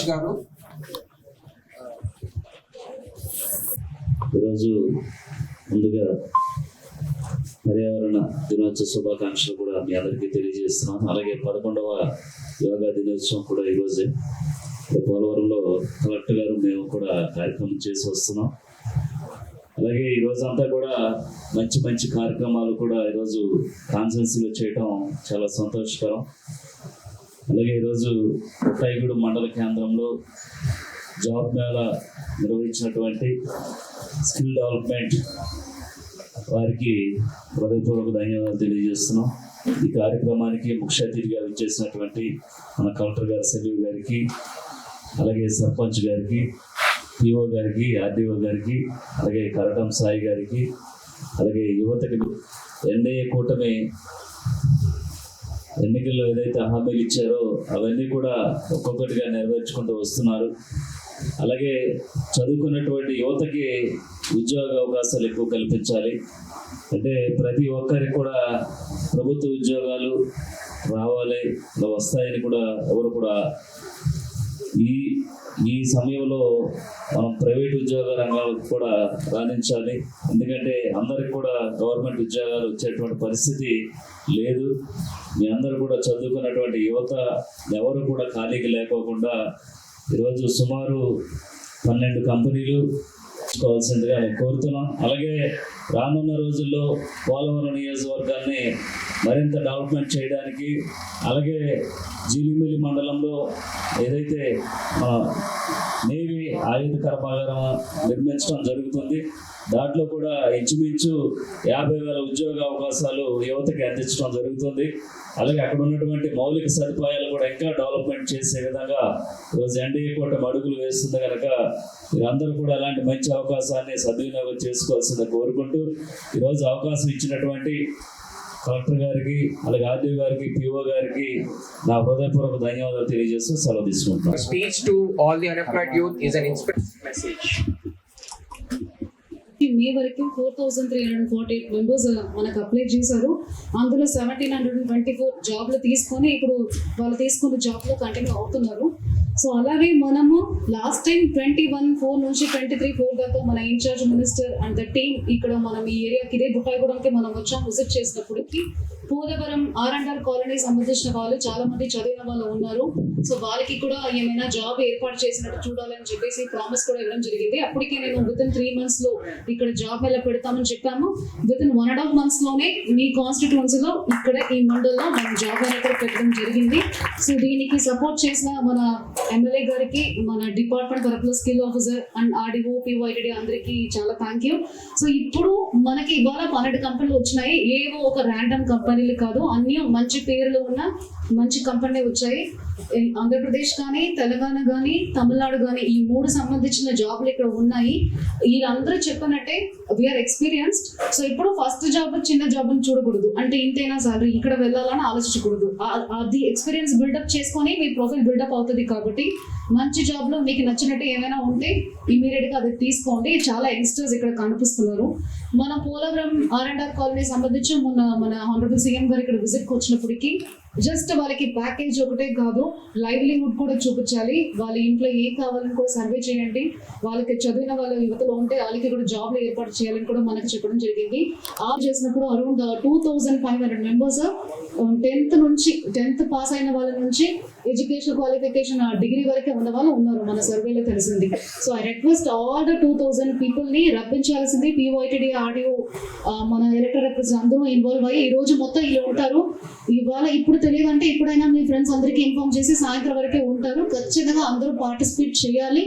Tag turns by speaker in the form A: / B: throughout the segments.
A: రాజ్ గారు.
B: ఈరోజు ముందుగా పర్యావరణ దినోత్సవ శుభాకాంక్షలు కూడా మీ అందరికీ తెలియజేస్తున్నాను అలాగే పదకొండవ యోగా దినోత్సవం కూడా ఈరోజే పోలవరంలో కలెక్టర్ గారు మేము కూడా కార్యక్రమం చేసి వస్తున్నాం. అలాగే ఈ కూడా మంచి మంచి కార్యక్రమాలు కూడా ఈరోజు కాన్సెన్సీలో చేయటం చాలా సంతోషకరం. అలాగే ఈరోజు కొట్టాయిగూడు మండల కేంద్రంలో జాబ్ మేళా నిర్వహించినటువంటి స్కిల్ డెవలప్మెంట్ వారికి హృదయపూర్వక ధన్యవాదాలు తెలియజేస్తున్నాం. ఈ కార్యక్రమానికి ముఖ్య అతిథిగా విచ్చేసినటువంటి మన కలెక్టర్ గారు సలీవ్ గారికి అలాగే సర్పంచ్ గారికి పిఓ గారికి ఆర్డీఓ గారికి అలాగే కరటం సాయి గారికి అలాగే యువతకి ఎన్డీఏ కూటమి ఎన్నికల్లో ఏదైతే హామీలు ఇచ్చారో అవన్నీ కూడా ఒక్కొక్కటిగా నెరవేర్చుకుంటూ వస్తున్నారు. అలాగే చదువుకున్నటువంటి యువతకి ఉద్యోగ అవకాశాలు ఎక్కువ కల్పించాలి. అంటే ప్రతి ఒక్కరికి కూడా ప్రభుత్వ ఉద్యోగాలు రావాలి. ఇలా వస్తాయని కూడా ఎవరు కూడా ఈ ఈ సమయంలో మనం ప్రైవేట్ ఉద్యోగ రంగాలకు కూడా రాణించాలి. ఎందుకంటే అందరికి కూడా గవర్నమెంట్ ఉద్యోగాలు వచ్చేటువంటి పరిస్థితి లేదు. మీ అందరూ కూడా చదువుకున్నటువంటి యువత ఎవరు కూడా ఖాళీకి లేకోకుండా ఈరోజు సుమారు పన్నెండు కంపెనీలు తీసుకోవాల్సిందిగా కోరుతున్నాం. అలాగే రానున్న రోజుల్లో పోలవరం నియోజకవర్గాన్ని మరింత డెవలప్మెంట్ చేయడానికి అలాగే జీలిమిల్లి మండలంలో ఏదైతే నేవీ ఆయుధ కర్మాగారం నిర్మించడం జరుగుతుంది దాంట్లో కూడా ఇంచుమించు యాభై వేల ఉద్యోగ అవకాశాలు యువతకి అందించడం జరుగుతుంది. అలాగే అక్కడ ఉన్నటువంటి మౌలిక సదుపాయాలు కూడా ఇంకా డెవలప్మెంట్ చేసే విధంగా ఈరోజు ఎన్డీఏ కూటమి అడుగులు వేస్తుంది కనుక మీరందరూ కూడా అలాంటి మంచి అవకాశాన్ని సద్వినియోగం చేసుకోవాల్సింది కోరుకుంటూ ఈరోజు అవకాశం ఇచ్చినటువంటి కలెక్టర్ గారికి అలాగే ఆర్డీఓ గారికి పిఓ గారికి నా హృదయపూర్వక ధన్యవాదాలు తెలియజేస్తూ సెలవు
A: speech to all the unemployed youth is an inspiring message.
C: ఈ మే వరకు four thousand three hundred forty eight members మనకు అప్లై చేశారు. అందులో సెవెంటీన్ హండ్రెడ్ ట్వంటీ ఫోర్ జాబ్లు తీసుకొని ఇప్పుడు వాళ్ళు తీసుకున్న జాబ్లో కంటిన్యూ అవుతున్నారు. సో అలాగే మనము last time twenty one four నుంచి ట్వంటీ త్రీ ఫోర్ దాకా మన in charge minister and the team ఇక్కడ మనం ఈ ఏరియాకి ఇదే బుట్టాయిగూడెంకి మనం వచ్చాం visit చేసినప్పటికి Polavaram R and R colony సంబంధించిన వాళ్ళు చాలా మంది చదివిన వాళ్ళు ఉన్నారు. సో వాళ్ళకి కూడా ఏమైనా జాబ్ ఏర్పాటు చేసినట్టు చూడాలని చెప్పేసి ప్రామిస్ కూడా ఇవ్వడం జరిగింది. అప్పటికే నేను విత్ ఇన్ త్రీ మంత్స్లో ఇక్కడ జాబ్ ఎలా పెడతామని చెప్పాము. With in one and half మంత్స్లోనే మీ కాన్స్టిట్యున్సీలో ఇక్కడ ఈ మండల్లో మనం జాబ్ అనేది పెట్టడం జరిగింది. సో దీనికి సపోర్ట్ చేసిన మన ఎమ్మెల్యే గారికి మన department తరపులో skill officer and RDO PYTD అందరికీ చాలా థ్యాంక్ యూ సో ఇప్పుడు మనకి ఇవాళ పన్నెండు కంపెనీలు వచ్చినాయి. ఏవో ఒక ర్యాండమ్ కంపెనీ కంపెనీలు కాదు అన్ని మంచి పేర్లు ఉన్న మంచి కంపెనీ వచ్చాయి. ఆంధ్రప్రదేశ్ కానీ తెలంగాణ కానీ తమిళనాడు కానీ ఈ మూడు సంబంధించిన జాబ్లు ఇక్కడ ఉన్నాయి. వీళ్ళందరూ చెప్పినట్టే వీఆర్ ఎక్స్పీరియన్స్డ్ సో ఇప్పుడు ఫస్ట్ జాబ్ చిన్న జాబ్ చూడకూడదు. అంటే ఇంతైనా సాలరీ ఇక్కడ వెళ్ళాలని ఆలోచించకూడదు. అది ఎక్స్పీరియన్స్ బిల్డప్ చేసుకొని మీ ప్రొఫైల్ బిల్డప్ అవుతుంది కాబట్టి మంచి జాబ్లో మీకు నచ్చినట్టు ఏమైనా ఉంటే ఇమీడియట్గా అది తీసుకోండి. చాలా యంగ్స్టర్స్ ఇక్కడ కనిపిస్తున్నారు. మన Polavaram R and R colony సంబంధించి మొన్న మన హానరబుల్ సీఎం గారు ఇక్కడ విజిట్ వచ్చినప్పటికీ జస్ట్ వాళ్ళకి ప్యాకేజ్ ఒకటే కాదు లైవ్లీహుడ్ కూడా చూపించాలి. వాళ్ళ ఇంట్లో ఏం కావాలని కూడా సర్వే చేయండి. వాళ్ళకి చదివిన వాళ్ళ యువతలో ఉంటే వాళ్ళకి కూడా జాబ్లు ఏర్పాటు చేయాలని కూడా మనకు చెప్పడం జరిగింది. ఆ చేసినప్పుడు around two thousand five hundred members tenth నుంచి టెన్త్ పాస్ అయిన వాళ్ళ నుంచి ఎడ్యుకేషన్ క్వాలిఫికేషన్ డిగ్రీ వరకే ఉన్న వాళ్ళు ఉన్నారు. మన సర్వేలో తెలిసింది. So I request all the two thousand పీపుల్ని రప్పించాల్సింది. పివైటీడీ ఆడియో మన ఎలక్టర్ రిప్రజెంట్ అందరూ ఇన్వాల్వ్ అయ్యి ఈ రోజు మొత్తం ఇలా ఉంటారు. ఇవాళ ఇప్పుడు తెలియదంటే ఇప్పుడైనా మీ ఫ్రెండ్స్ అందరికీ ఇన్ఫార్మ్ చేసి సాయంత్రం వరకే ఉంటారు. ఖచ్చితంగా అందరూ పార్టిసిపేట్ చేయాలి.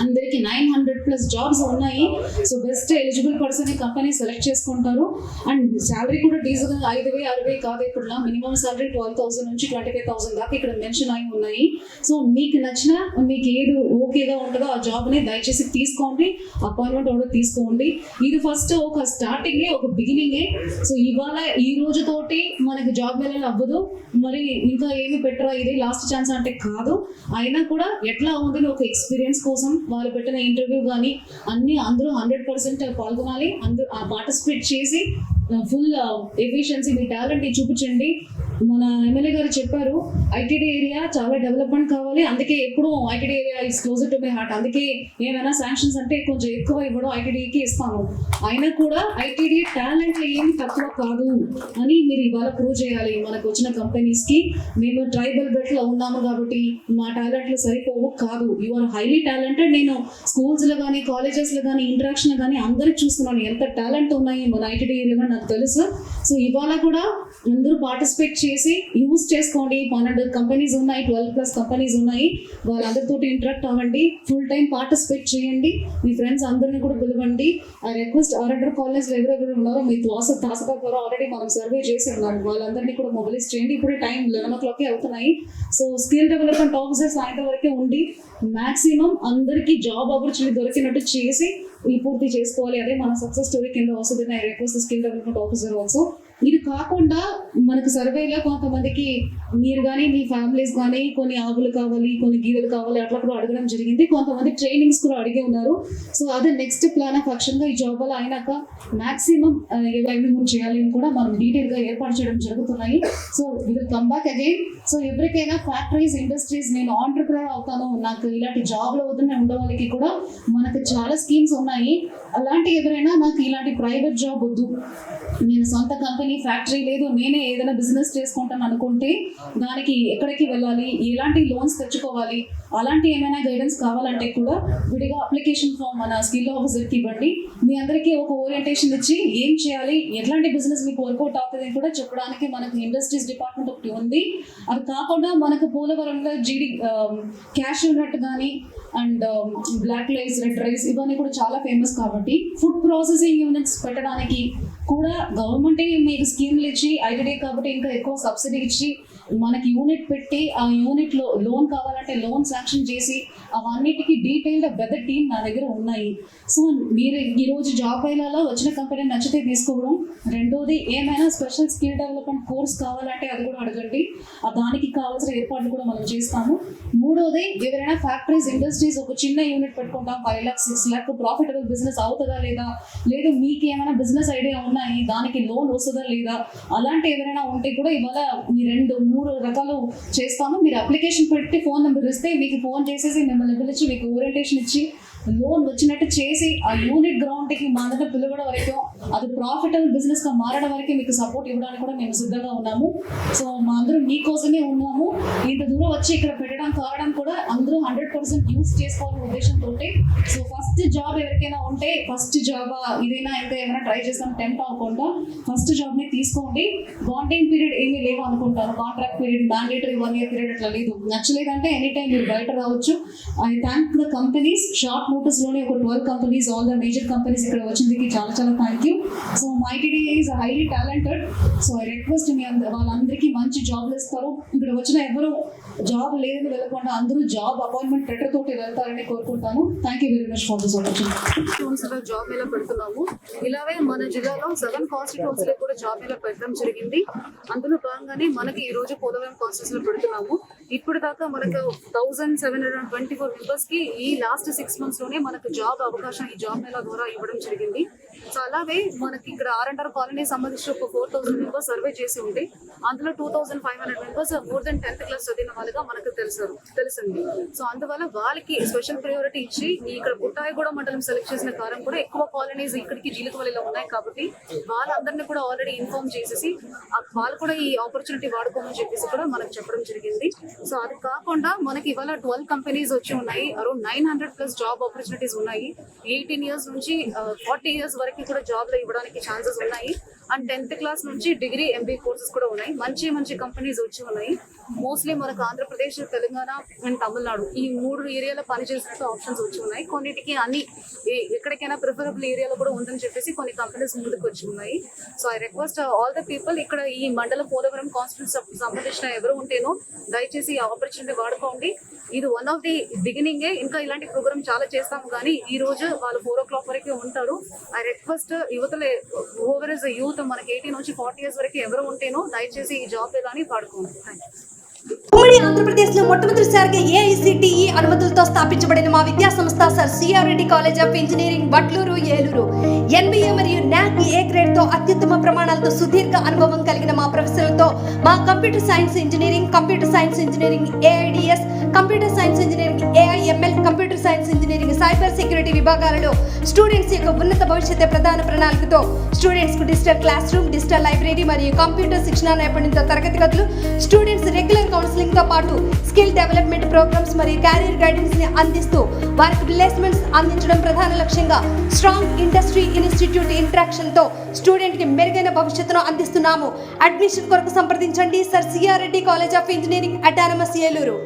C: అందరికి నైన్ హండ్రెడ్ ప్లస్ జాబ్స్ ఉన్నాయి. So best eligible person company select చేసుకుంటారు. అండ్ శాలరీ కూడా డీజిల్ ఐదు వేలు ఆరు వేలు కాదు ఇప్పుడు మినిమం శాలరీ ట్వెల్వ్ థౌసండ్ నుంచి ట్వంటీ ఫైవ్ థౌసండ్ దాకా ఇక్కడ మెన్షన్ అయి ఉన్నాయి. సో మీకు నచ్చిన మీకు ఏది ఓకేగా ఉంటుందో ఆ జాబ్ని దయచేసి తీసుకోండి. అపాయింట్మెంట్ కూడా తీసుకోండి. ఇది ఫస్ట్ ఒక స్టార్టింగ్ ఒక బిగినింగే సో ఇవాళ ఈ రోజు తోటి మనకి జాబ్ వెళ్ళాలి అవ్వదు. మరి ఇంకా ఏమి పెట్టరా? ఇది లాస్ట్ ఛాన్స్ అంటే కాదు. అయినా కూడా ఎట్లా ఉంది ఒక ఎక్స్పీరియన్స్ కోసం వాళ్ళు పెట్టిన ఇంటర్వ్యూ కానీ అన్ని అందరూ హండ్రెడ్ పర్సెంట్ పాల్గొనాలి. అందరూ పార్టిసిపేట్ చేసి ఫుల్ ఎఫిషియన్సీ మీ టాలెంట్ చూపించండి. మన ఎమ్మెల్యే గారు చెప్పారు ఐటీడీ ఏరియా చాలా డెవలప్మెంట్ కావాలి. అందుకే ఎప్పుడు ITD area is closer to my heart అందుకే ఏమైనా శాంక్షన్స్ అంటే కొంచెం ఎక్కువ ఇవ్వడం ఐటీడీకి ఇస్తాను. అయినా కూడా ఐటీడీ టాలెంట్ ఏమి తక్కువ కాదు అని మీరు ఇవాళ ప్రూవ్ చేయాలి. మనకు వచ్చిన కంపెనీస్కి మేము ట్రైబల్ బెల్ట్లో ఉన్నాము కాబట్టి మా టాలెంట్లు సరిపోవు కాదు. యు ఆర్ హైలీ టాలెంటెడ్ నేను స్కూల్స్లో కానీ కాలేజెస్లో కానీ ఇంటరాక్షన్ కానీ అందరికి చూస్తున్నాను. ఎంత టాలెంట్ ఉన్నాయి మన ఐటీడీ ఏరియాలో నాకు తెలుసు. సో ఇవాళ కూడా అందరూ పార్టిసిపేట్ చేసి యూజ్ చేసుకోండి. పన్నెండు కంపెనీస్ ఉన్నాయి ట్వెల్వ్ ప్లస్ కంపెనీస్ ఉన్నాయి. వాళ్ళందరితో ఇంటరాక్ట్ అవ్వండి. ఫుల్ టైం పార్టిసిపేట్ చేయండి. మీ ఫ్రెండ్స్ అందరిని కూడా పిలవండి. ఆ రిక్వెస్ట్ ఆర్డర్ కాలేజ్ ఎవరెవరు ఉన్నారో మీ తాస ద్వారా ఆల్రెడీ మనం సర్వే చేసి ఉన్నాం. వాళ్ళందరినీ కూడా మొబిలైజ్ చేయండి. ఇప్పుడే టైం లెవెన్ ఓ క్లాక్ అవుతున్నాయి. సో స్కిల్ డెవలప్మెంట్ ఆఫీసర్ సాయంత్రం వరకే ఉండి మాక్సిమం అందరికీ జాబ్ ఆపర్చునిటీ దొరికినట్టు చేసి ఈ పూర్తి చేసుకోవాలి. అదే మన సక్సెస్ స్టోరీ కింద వస్తుంది. నా request skill development officer also. ఇది కాకుండా మనకు సర్వేలో కొంతమందికి మీరు కానీ మీ ఫ్యామిలీస్ కానీ కొన్ని ఆవులు కావాలి కొన్ని గీదలు కావాలి అట్లా కూడా అడగడం జరిగింది. కొంతమంది ట్రైనింగ్స్ కూడా అడిగి ఉన్నారు. సో అదే నెక్స్ట్ ప్లాన్ ఆఫ్ యాక్షన్గా ఈ జాబ్ వల్ల అయినాక మాక్సిమం లైవ్లీహుడ్ చేయాలి అని కూడా మనం డీటెయిల్గా ఏర్పాటు చేయడం జరుగుతున్నాయి. So will come back again so ఎవరికైనా ఫ్యాక్టరీస్ ఇండస్ట్రీస్ నేను ఆంటర్ప్రినర్ అవుతాను నాకు ఇలాంటి జాబ్లో వద్దనే ఉండే వాళ్ళకి కూడా మనకు చాలా స్కీమ్స్ ఉన్నాయి. అలాంటి ఎవరైనా నాకు ఇలాంటి ప్రైవేట్ జాబ్ వద్దు. నేను సొంత కంపెనీ ఫ్యాక్టరీ లేదు నేనే ఏదైనా బిజినెస్ చేసుకుంటాను అనుకుంటే దానికి ఎక్కడికి వెళ్ళాలి ఎలాంటి లోన్స్ తెచ్చుకోవాలి అలాంటి ఏమైనా గైడెన్స్ కావాలంటే కూడా విడిగా అప్లికేషన్ ఫామ్ మన స్కిల్ ఆఫీసర్కి ఇవ్వండి. మీ అందరికీ ఒక ఓరియంటేషన్ ఇచ్చి ఏం చేయాలి ఎట్లాంటి బిజినెస్ మీకు వర్కౌట్ అవుతుంది కూడా చెప్పడానికి మనకు ఇండస్ట్రీస్ డిపార్ట్మెంట్ ఒకటి ఉంది. అది కాకుండా మనకు పోలవరంలో జీడి క్యాష్ ఉన్నట్టు కానీ and black rice red rice ఇవన్నీ కూడా చాలా ఫేమస్ కాబట్టి ఫుడ్ ప్రాసెసింగ్ యూనిట్స్ పెట్టడానికి కూడా గవర్నమెంటే మీకు స్కీమ్లు ఇచ్చి ఐటీడీ కాబట్టి ఇంకా ఎక్కువ సబ్సిడీ ఇచ్చి మనకి యూనిట్ పెట్టి ఆ యూనిట్లో లోన్ కావాలంటే లోన్ శాంక్షన్ చేసి అవన్నిటికీ డీటెయిల్డ్ పెద్ద టీం నా దగ్గర ఉన్నాయి. సో మీరు ఈ రోజు జాబ్ అయ్యేలా వచ్చిన కంపెనీ నచ్చితే తీసుకోవడం. రెండోది ఏమైనా స్పెషల్ స్కిల్ డెవలప్మెంట్ కోర్స్ కావాలంటే అది కూడా అడగండి. ఆ దానికి కావాల్సిన ఏర్పాట్లు కూడా మనం చేస్తాము. మూడోది ఎవరైనా ఫ్యాక్టరీస్ ఇండస్ట్రీస్ ఒక చిన్న యూనిట్ పెట్టుకుంటాం five lakhs six lakh profitable business అవుతుందా లేదా? లేదు మీకు ఏమైనా బిజినెస్ ఐడియా ఉన్నాయి? దానికి లోన్ వస్తుందా లేదా? అలాంటి ఎవరైనా ఉంటే కూడా ఇవాళ మీ రెండు మూడు రకాలు చేస్తాము. మీరు అప్లికేషన్ పెట్టి ఫోన్ నెంబర్ ఇస్తే మీకు ఫోన్ చేసేసి మిమ్మల్ని పిలిచి మీకు ఓరియంటేషన్ ఇచ్చి లోన్ వచ్చినట్టు చేసి ఆ యూనిట్ గ్రౌండ్కి మా దగ్గర పిలవడం వరకు అది ప్రాఫిటబుల్ బిజినెస్గా మారడం వరకు మీకు సపోర్ట్ ఇవ్వడానికి కూడా మేము సిద్ధంగా ఉన్నాము. సో మా అందరూ మీకోసమే ఉన్నాము. ఇంత దూరం వచ్చి ఇక్కడ పెట్టడం కావడం కూడా అందరూ హండ్రెడ్ పర్సెంట్ యూస్ చేసుకోవాలనే ఉద్దేశంతో సో ఫస్ట్ జాబ్ ఎవరికైనా ఉంటే ఫస్ట్ జాబ్ ఇదైనా ఇంకా ఏమైనా ట్రై చేస్తాం టెంప్ అవ్వకుండా ఫస్ట్ జాబ్ని తీసుకోండి. బాండింగ్ పీరియడ్ ఏమీ లేవు అనుకుంటాను. Contract period mandatory one year period అట్లా లేదు. నచ్చలేదంటే ఎనీ టైం మీరు బయట రావచ్చు. I thank the companies short మోటార్స్లోనే ఒక twelve companies all the major companies ఇక్కడ వచ్చిందికి చాలా చాలా thank you so మైటీడీ is highly talented so I request మీ వాళ్ళందరికీ మంచి జాబ్లు ఇస్తారు. ఇక్కడ వచ్చిన ఎవరు జాబ్ లేదని వెళ్ళకుండా అందరూ జాబ్ అపాయింట్మెంట్ లెటర్ తోటి వెళ్తారని కోరుకుంటాను. Thank you very much for this opportunity
D: job ఎలా పెడుతున్నాము? ఇలాగే మన జిల్లాలో సెవెన్ కాన్స్టిట్యూన్స్లో కూడా జాబ్ ఎలా పెట్టడం జరిగింది. అందులో భాగంగానే మనకి ఈ రోజు పోలవరం కాన్స్టిట్యూన్స్లో పెడుతున్నాము. ఇప్పుడు దాకా మనకు thousand seven hundred twenty four మెంబర్స్కి ఈ లాస్ట్ సిక్స్ మంత్స్ లోనే మనకు జాబ్ అవకాశం ఈ జాబ్ మేళా ద్వారా ఇవ్వడం జరిగింది. సో అలాగే మనకి ఇక్కడ ఆర్ అండ్ ఆర్ కాలనీ సంబంధించి ఒక ఫోర్ థౌసండ్ మెంబర్స్ సర్వే చేసి ఉంటే అందులో two thousand five hundred members more than tenth class చదివిన వాళ్ళుగా మనకు తెలుసు తెలిసింది సో అందువల్ల వాళ్ళకి స్పెషల్ ప్రయారిటీ ఇచ్చి ఇక్కడ బుట్టాయిగూడ మండలం సెలెక్ట్ చేసిన కారం కూడా ఎక్కువ కాలనీస్ ఇక్కడికి జీలకవల్లిలో ఉన్నాయి కాబట్టి వాళ్ళందరినీ కూడా ఆల్రెడీ ఇన్ఫార్మ్ చేసేసి వాళ్ళు కూడా ఈ ఆపర్చునిటీ వాడుకోమని చెప్పేసి కూడా మనకు చెప్పడం జరిగింది. సో అది కాకుండా మనకి ఇవాళ ట్వెల్వ్ కంపెనీస్ వచ్చి ఉన్నాయి. Around nine hundred plus job opportunities ఉన్నాయి. ఎయిటీన్ ఇయర్స్ నుంచి uh, ఫార్టీ ఇయర్స్ వరకు కూడా జాబ్లో ఇవ్వడానికి ఛాన్సెస్ ఉన్నాయి. అండ్ టెన్త్ క్లాస్ నుంచి డిగ్రీ ఎంబీ కోర్సెస్ కూడా ఉన్నాయి. మంచి మంచి కంపెనీస్ వచ్చి ఉన్నాయి. మోస్ట్లీ మనకు ఆంధ్రప్రదేశ్ తెలంగాణ అండ్ తమిళనాడు ఈ మూడు ఏరియాలో పనిచేసినట్టు ఆప్షన్స్ వచ్చి ఉన్నాయి. కొన్నిటికి అన్ని ఎక్కడికైనా ప్రిఫరబుల్ ఏరియాలో కూడా ఉందని చెప్పేసి కొన్ని కంపెనీస్ ముందుకు వచ్చి ఉన్నాయి. So I request all the people ఇక్కడ ఈ మండలం పోలవరం కాన్స్టిట్యూన్స్ సంబంధించిన ఎవరు ఉంటేనో దయచేసి ఈ ఆపర్చునిటీ వాడుకోండి. ఇది వన్ ఆఫ్ ది బిగినింగే ఇంకా ఇలాంటి ప్రోగ్రామ్ చాలా చేస్తాము కానీ ఈ రోజు వాళ్ళు ఫోర్ ఓ క్లాక్ వరకు ఉంటారు. ఐ రిక్వెస్ట్ యువతలే ఓవర్ ఇస్ యూత్ మనకి ఎయిటీన్ నుంచి ఫార్టీ ఇయర్స్ వరకు ఎవరు ఉంటేనో దయచేసి ఈ జాబ్ అని పాడుకోండి థ్యాంక్ యూ
E: ఉమ్మడి ఆంధ్రప్రదేశ్లో మొట్టమొదటిసారిగా ఏఐసిటిఈ అనుమతులతో స్థాపించబడిన మా విద్యా సంస్థ sir CR Reddy college of engineering Batluru Eluru. NBA మరియు నాక్ ఏ గ్రేడ్తో అత్యుత్తమ ప్రమాణాలతో సుదీర్ఘ అనుభవం కలిగిన మా ప్రొఫెసర్లతో మా computer science engineering computer science engineering AIDS computer science engineering AIML computer science engineering cyber security విభాగాలలో స్టూడెంట్స్ యొక్క ఉన్నత భవిష్యత్తు ప్రధాన ప్రణాళికతో స్టూడెంట్స్కు digital class room digital library మరియు కంప్యూటర్ శిక్షణ నైపుణ్యంతో తరగతి గదులు స్టూడెంట్స్ రెగ్యులర్ కౌన్సిలింగ్ తో పాటు స్కిల్ డెవలప్మెంట్ ప్రోగ్రామ్స్ మరియు కెరీర్ గైడెన్స్ని అందిస్తూ వారికి ప్లేస్మెంట్స్ అందించడం ప్రధాన లక్ష్యంగా స్ట్రాంగ్ ఇండస్ట్రీ ఇన్స్టిట్యూట్ ఇంట్రాక్షన్తో స్టూడెంట్కి మెరుగైన భవిష్యత్తును అందిస్తున్నాము. అడ్మిషన్ కొరకు సంప్రదించండి. Sir CR Reddy college of engineering autonomous Eluru